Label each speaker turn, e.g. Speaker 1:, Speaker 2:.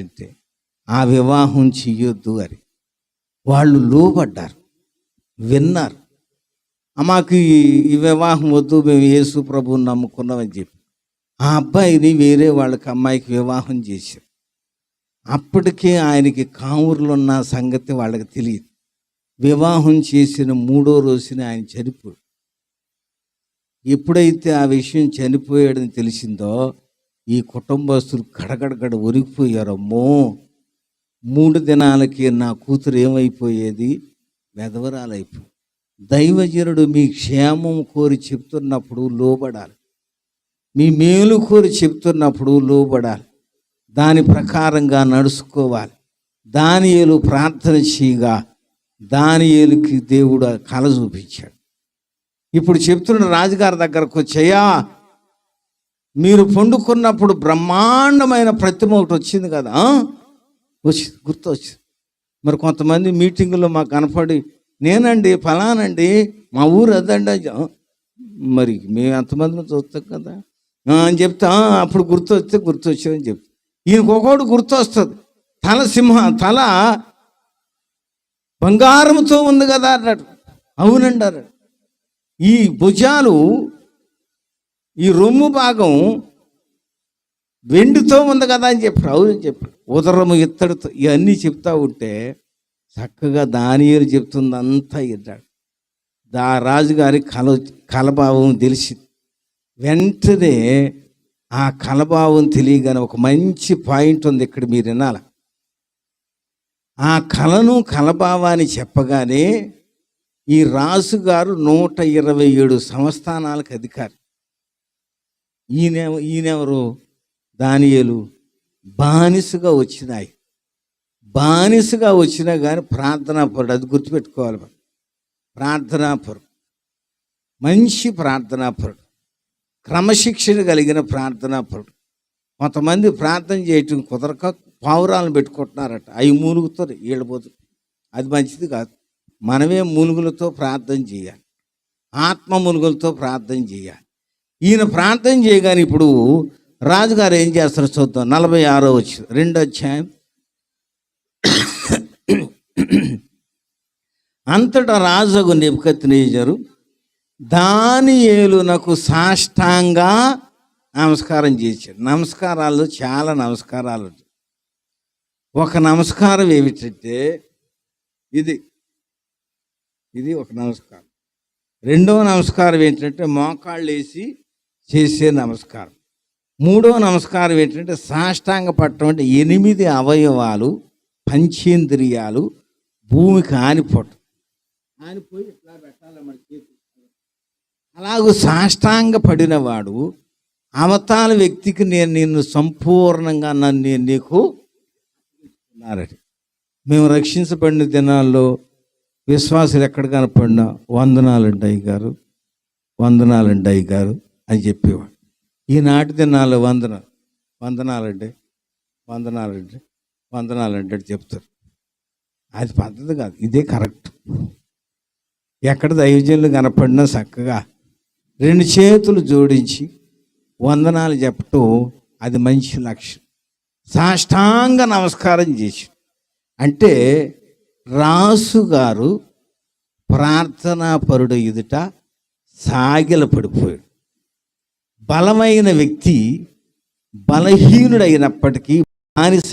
Speaker 1: చెప్తే ఆ వివాహం చెయ్యొద్దు అని. వాళ్ళు లోపడ్డారు. విన్నారు. మాకు ఈ- ఈ వివాహం వద్దు మేము యేసు ప్రభువుని నమ్ముకున్నామని చెప్పి. ఆ అబ్బాయిని వేరే వాళ్ళకి అమ్మాయికి వివాహం చేశారు. అప్పటికే ఆయనకి కావురులు ఉన్న సంగతి వాళ్ళకి తెలియదు. వివాహం చేసిన మూడో రోజున ఆయన చనిపోయాడు. ఎప్పుడైతే ఆ విషయం చనిపోయాడని తెలిసిందో ఈ కుటుంబస్తులు గడగడగడ ఒరిగిపోయారమ్మో మూడు దినాలకి నా కూతురు ఏమైపోయేది? వెధవరాలైపోయి దైవజనుడు మీ క్షేమం కోరి చెప్తున్నప్పుడు లోబడాలి. మీ మేలు కోరి చెప్తున్నప్పుడు లోబడాలి. దాని ప్రకారంగా నడుచుకోవాలి. దానియేలు ప్రార్థన చేయగా దానియేలుకి దేవుడు కళ చూపించాడు ఇప్పుడు చెప్తున్న రాజుగారి దగ్గరకు వచ్చాయా మీరు పండుకున్నప్పుడు బ్రహ్మాండమైన ప్రతిమ ఒకటి వచ్చింది కదా? వచ్చింది గుర్తు వచ్చింది మరి కొంతమంది మీటింగులో మాకు కనపడి నేనండి ఫలానండి మా ఊరు అదండి మరి మేము ఎంతమందిని చూస్తాం కదా? అని చెప్తా అప్పుడు గుర్తు వస్తే గుర్తు వచ్చామని చెప్తా. ఈయనకు ఒకటి గుర్తు వస్తుంది తల సింహ తల బంగారంతో ఉంది కదా అన్నాడు. అవునండి అన్నాడు. ఈ భుజాలు ఈ రొమ్ము భాగం వెండితో ఉంది కదా అని చెప్పి అవునని చెప్పారు ఉదరము ఇత్తడితో ఇవన్నీ చెప్తా ఉంటే చక్కగా దానియలు చెప్తుంది అంతా ఇద్దాడు దా రాజుగారి కల కలభావం తెలిసింది. వెంటనే ఆ కలభావం తెలియగానే ఒక మంచి పాయింట్ ఉంది ఇక్కడ మీరు వినాల. ఆ కలను కలభావాన్ని చెప్పగానే ఈ రాజుగారు నూట ఇరవై ఏడు సంస్థానాలకు అధికారి. ఈయన ఈయనెవరు? దానియలు. బానిసగా వచ్చినాయి. బానిసగా వచ్చినా కానీ ప్రార్థనాపరుడు అది గుర్తుపెట్టుకోవాలి మనం. ప్రార్థనాపరుడు మంచి ప్రార్థనాపరుడు క్రమశిక్షణ కలిగిన ప్రార్థనాపరుడు కొంతమంది ప్రార్థన చేయటం కుదరక పావురాలను పెట్టుకుంటున్నారట. అవి మూలుగుతారు ఈళ్ళపోతారు అది మంచిది కాదు. మనమే మూలుగులతో ప్రార్థన చేయాలి. ఆత్మ మూలుగులతో ప్రార్థన చేయాలి. ఈయన ప్రార్థన చేయగానే ఇప్పుడు రాజుగారు ఏం చేస్తారో చూద్దాం. నలభై ఆరో వచ్చి రెండు అధ్యాయం. అంతటా రాజగు నిపుకత్నేజరు దాని ఏలునకు సాష్టాంగా నమస్కారం చేశాడు. నమస్కారాలు చాలా నమస్కారాలు ఉంటాయి. ఒక నమస్కారం ఏమిటంటే ఇది ఇది ఒక నమస్కారం. రెండవ నమస్కారం ఏంటంటే మోకాళ్ళు వేసి చేసే నమస్కారం. మూడవ నమస్కారం ఏంటంటే సాష్టాంగ పట్టడం అంటే ఎనిమిది అవయవాలు పంచేంద్రియాలు భూమికి ఆనిపోవటం ఆనిపోయి ఇట్లా పెట్టాలి మన చేతి అలాగూ సాష్టాంగ పడినవాడు అవతాల వ్యక్తికి నేను నిన్ను సంపూర్ణంగా నన్ను నేను నీకు అన్నారట మేము రక్షించబడిన దినాల్లో విశ్వాసులు ఎక్కడ కనపడినా వందనాలండి అయ్య గారు వందనాలండి అయ్య గారు అని చెప్పేవాడు. ఈనాటి నాలుగు వందనాలు వందనాలండి వందనాలండి వందనాలంటే చెప్తారు. అది పద్ధతి కాదు ఇదే కరెక్ట్. ఎక్కడ దైవజనులు కనపడినా చక్కగా రెండు చేతులు జోడించి వందనాలు చెప్పటం అది మంచి లక్ష్యం సాష్టాంగ నమస్కారం చేసి. అంటే రాసు గారు ప్రార్థనా పరుడు ఎదుట సాగిల పడిపోయాడు బలమైన వ్యక్తి బలహీనుడైనప్పటికీ బానిస